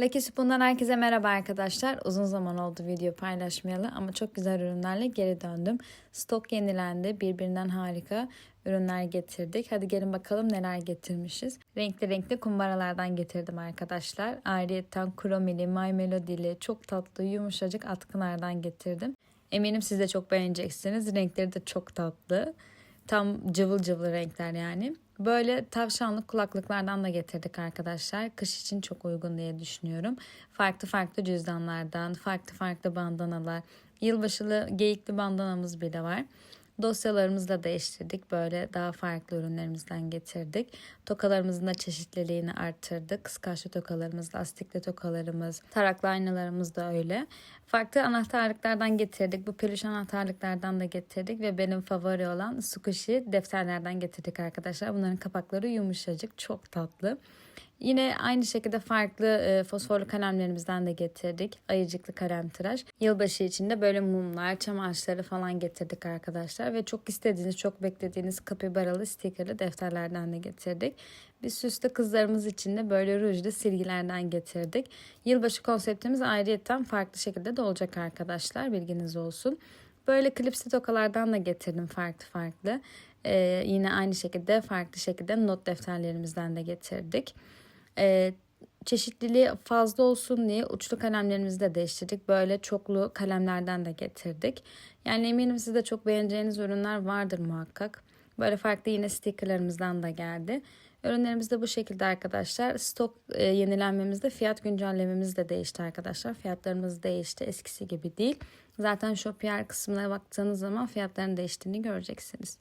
Lucky Spoon'dan herkese merhaba arkadaşlar. Uzun zaman oldu video paylaşmayalı ama çok güzel ürünlerle geri döndüm. Stok yenilendi. Birbirinden harika ürünler getirdik. Hadi gelin bakalım neler getirmişiz. Renkli renkli kumbaralardan getirdim arkadaşlar. Ayrıyeten kromili, my melodili, çok tatlı, yumuşacık atkılardan getirdim. Eminim siz de çok beğeneceksiniz. Renkleri de çok tatlı. Tam cıvıl cıvıl renkler yani. Böyle tavşanlı kulaklıklardan da getirdik arkadaşlar. Kış için çok uygun diye düşünüyorum. Farklı farklı cüzdanlardan, farklı farklı bandanalar. Yılbaşılı geyikli bandanamız bile var. Dosyalarımızı da değiştirdik. Böyle daha farklı ürünlerimizden getirdik. Tokalarımızın da çeşitliliğini arttırdık. Kıskaçlı tokalarımız, lastikli tokalarımız, taraklı aynalarımız da öyle. Farklı anahtarlıklardan getirdik. Bu peluş anahtarlıklardan da getirdik ve benim favori olan Squishy defterlerden getirdik arkadaşlar. Bunların kapakları yumuşacık, çok tatlı. Yine aynı şekilde farklı e, fosforlu kalemlerimizden de getirdik. Ayıcıklı kalem tıraş. Yılbaşı için de böyle mumlar, çam ağaçları falan getirdik arkadaşlar. Ve çok istediğiniz, çok beklediğiniz kapibaralı stikerli defterlerden de getirdik. Biz süslü kızlarımız için de böyle rujlu silgilerden getirdik. Yılbaşı konseptimiz ayrıyetten farklı şekilde de olacak arkadaşlar. Bilginiz olsun. Böyle klipsi tokalardan da getirdim farklı farklı. Ee, yine aynı şekilde farklı şekilde not defterlerimizden de getirdik. Ee, çeşitliliği fazla olsun diye uçlu kalemlerimizi de değiştirdik. Böyle çoklu kalemlerden de getirdik. Yani eminim siz de çok beğeneceğiniz ürünler vardır muhakkak. Böyle farklı yine stickerlarımızdan da geldi. Ürünlerimiz de bu şekilde arkadaşlar. Stok e, yenilenmemizde fiyat güncellememiz de değişti arkadaşlar. Fiyatlarımız değişti. Eskisi gibi değil. Zaten Shopier kısmına baktığınız zaman fiyatların değiştiğini göreceksiniz.